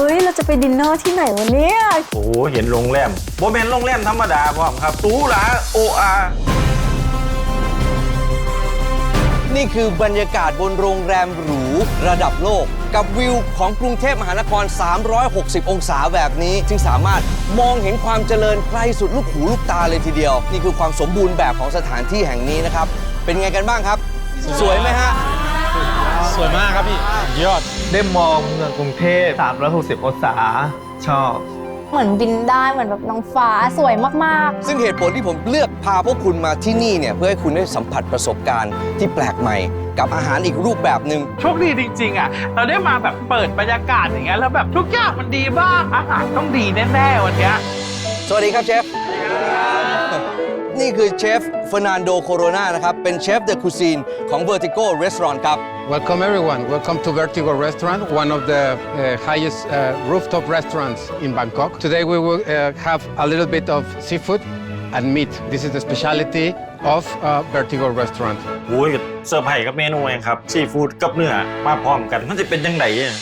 ฮ้ย เราจะไปดินเนอร์ที่ไหนวันนี้โอ้โหเห็นโรงแรมโมเมนโรงแรมธรรมดาพร้อมครับตู้หลาโออานี่คือบรรยากาศบนโรงแรมหรูระดับโลก กับวิวของกรุงเทพมหานคร 360 องศาแบบนี้ จึงสามารถมองเห็นความเจริญไกลสุดลูกหูลูกตาเลยทีเดียว นี่คือความสมบูรณ์แบบของสถานที่แห่งนี้นะครับ เป็นไงกันบ้างครับ สวยไหมฮะ สวยมากครับพี่ ยอด ได้มองเมืองกรุงเทพ360องศาชอบ เหมือนบินได้เหมือนแบบน้องฟ้าสวยมาก ซึ่งเหตุผลที่ผมเลือกพาพวกคุณมาที่นี่เนี่ยเพื่อให้คุณได้สัมผัสประสบการณ์ที่แปลกใหม่ กับอาหารอีกรูปแบบหนึ่ง โชคดีจริง ๆ อะ เราได้มาแบบเปิดบรรยากาศอย่างเงี้ยแล้วแบบทุกอย่างมันดีมากอาหารต้องดีแน่ ๆ วันเนี้ยสวัสดีครับเชฟ นี่คือเชฟเฟอร์นันโดโคโรนานะครับ เป็นเชฟเดอะคูซีนของ Vertigo Restaurant ครับ Welcome everyone. Welcome to Vertigo Restaurant, one of the uh, highest uh, rooftop restaurants in Bangkok. Today we will uh, have a little bit of seafood and meat. This is the specialty of uh, Vertigo Restaurant. โอ้ยเซอร์ไพรส์กับเมนูเองครับซีฟู้ดกับเนื้อมาพร้อมกันมันจะเป็นยังไงอะ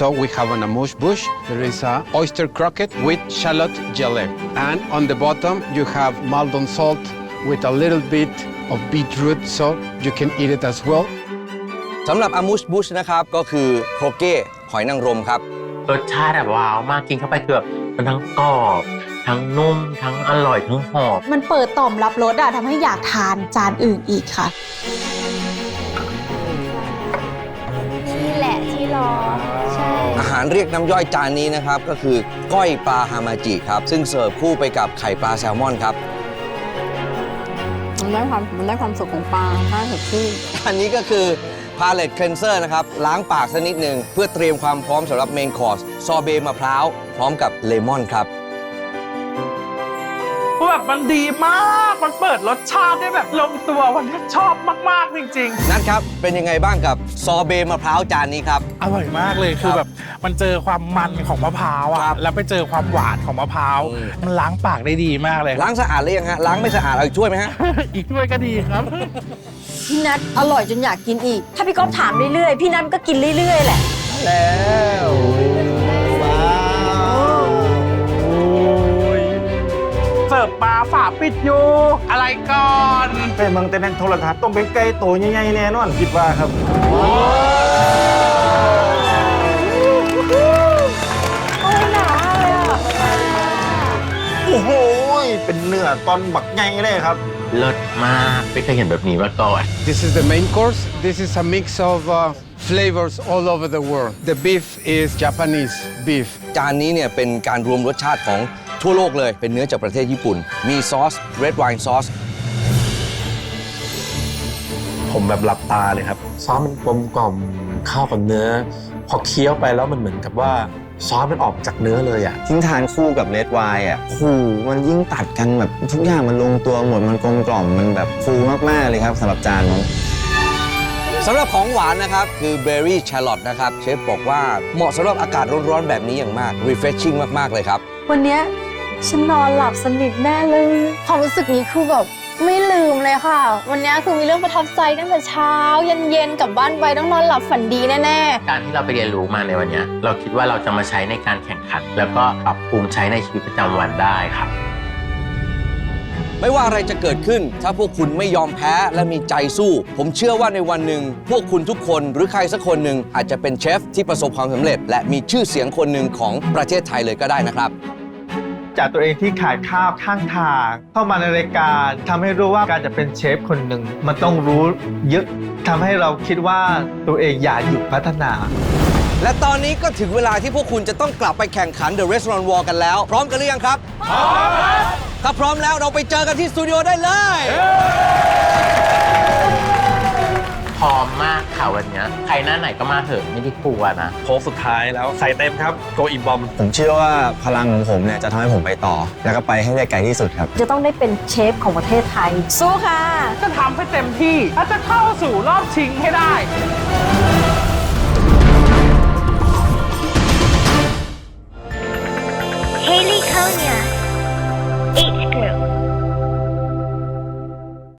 So we have an amuse bush. There is a oyster croquette with shallot jelly. And on the bottom you have Maldon salt with a little bit of beetroot so you can eat it as well. สำหรับอามูชบุชนะครับ ก็คือโครเก้หอยนางรมครับ รสชาติแบบว้าวมากกินเข้าไปคือแบบมันทั้งกรอบ ทั้งนุ่ม ทั้งอร่อย ทั้งหอมๆมันเปิดต่อมรับรสอะทำให้อยากทานจานอื่นอีกค่ะ นี่แหละที่รอใช่ อาหารเรียกน้ำย่อยจานนี้นะครับ ก็คือก้อยปลาฮามาจิครับ ซึ่งเสิร์ฟคู่ไปกับไข่ปลาแซลมอนครับ มันได้ความมันได้ความสุขของปลาถ้าสดชื่นอันนี้ก็คือพาเลตเค n นเซอร์นะครับ ล้างปากสักนิดหนึ่งเพื่อเตรียมความพร้อมสำหรับเมนคอร์สซอเบต์มะพร้าว พร้อมกับเลมอนครับ แบบมันดีมาก มันเปิดรสชาติได้แบบลงตัววันนี้ชอบมาก ๆ จริง นัดครับ เป็นยังไงบ้างกับซอเบต์มะพร้าวจานนี้ครับๆอร่อยมากเลยคือแบบมันเจอความมันของมะพร้าวครัอะบแล้วไปเจอความหวานของมะพร้าวอืม มันล้างปากได้ดีมากเลย ล้างสะอาดหรือยังฮะล้างไม่สะอาดเอาอีกช่วยไหมฮะ อีกด้วยก็ดีครับ พี่นัทอร่อยจนอยากกินอีก ถ้าพี่ก๊อฟถามเรื่อยๆ พี่นัทก็กินเรื่อยๆ แหละ แล้วว้ ปิดอยู่ อะไรก่อนไปเมืองแต่ในโทรทัศน์ต้องเป็นไก่โตใหญ่ๆแน่นอนคิดว่าครับ โอ้ยหนาเลยอะโอ้โหเป็นเนื้อตอนบักใหญ่เลยครับ เลิศมากไม่เคยเห็นแบบนี้มาก่อน This is the main course. This is a mix of uh, flavors all over the world. The beef is Japanese beef. จานนี้เนี่ยเป็นการรวมรสชาติของ ทั่วโลกเลยเป็นเนื้อจากประเทศญี่ปุ่น มีซอส red wine sauce ผมแบบหลับตาเลยครับ ซอสมันกลมกล่อมเข้ากับเนื้อ พอเคี้ยวไปแล้วมันเหมือนกับว่าซอสมันออกจากเนื้อเลยอะ ทิ้งทานคู่กับเลดไวน์อะคู่มันยิ่งตัดกันแบบทุกอย่างมันลงตัวหมด มันกลมกล่อม มันแบบฟูมาก ๆ เลยครับสำหรับจานนี้สำหรับของหวานนะครับ คือเบอร์รี่แชร์ลอตนะครับ เชฟบอกว่าเหมาะสำหรับอากาศร้อน ๆ แบบนี้อย่างมาก refreshing มาก ๆ เลยครับ วันเนี้ย ฉันนอนหลับสนิทแน่เลย ความรู้สึกนี้คือแบบไม่ลืมเลยค่ะ วันเนี้ยคือมีเรื่องประทับใจตั้งแต่เช้าเย็นๆกลับบ้านไปต้องนอนหลับฝันดีแน่การที่เราไปเรียนรู้มาในวันเนี้ยเราคิดว่าเราจะมาใช้ในการแข่งขัน แล้วก็ปรับปรุงใช้ในชีวิตประจำวันได้ครับ ไม่ว่าอะไรจะเกิดขึ้น ถ้าพวกคุณไม่ยอมแพ้และมีใจสู้ ผมเชื่อว่าในวันหนึ่ง พวกคุณทุกคนหรือใครสักคนหนึ่งอาจจะเป็นเชฟที่ประสบความสำเร็จ และมีชื่อเสียงคนหนึ่งของประเทศไทยเลยก็ได้นะครับ จากตัวเองที่ขายข้าวข้างทาง เข้ามาในรายการทำให้รู้ว่าการจะเป็นเชฟคนหนึ่งมันต้องรู้เยอะทำให้เราคิดว่าตัวเองอยากหยุดพัฒนา และตอนนี้ก็ถึงเวลาที่พวกคุณจะต้องกลับไปแข่งขัน The Restaurant War กันแล้ว พร้อมกันหรือยังครับพร้อมถ้าพร้อมแล้วเราไปเจอกันที่สตูดิโอได้เลย ค่ะวันเนี้ยใครหน้าไหนก็มาเถอะไม่ได้กลัวนะ โค้งสุดท้ายแล้วใส่เต็มครับโกอิมบอม ผมเชื่อว่าพลังของผมเนี่ยจะทำให้ผมไปต่อ แล้วก็ไปให้ได้ไกลที่สุดครับๆจะต้องได้เป็นเชฟของประเทศไทย สู้ค่ะ จะทำให้เต็มที่และจะเข้าสู่รอบชิงให้ได้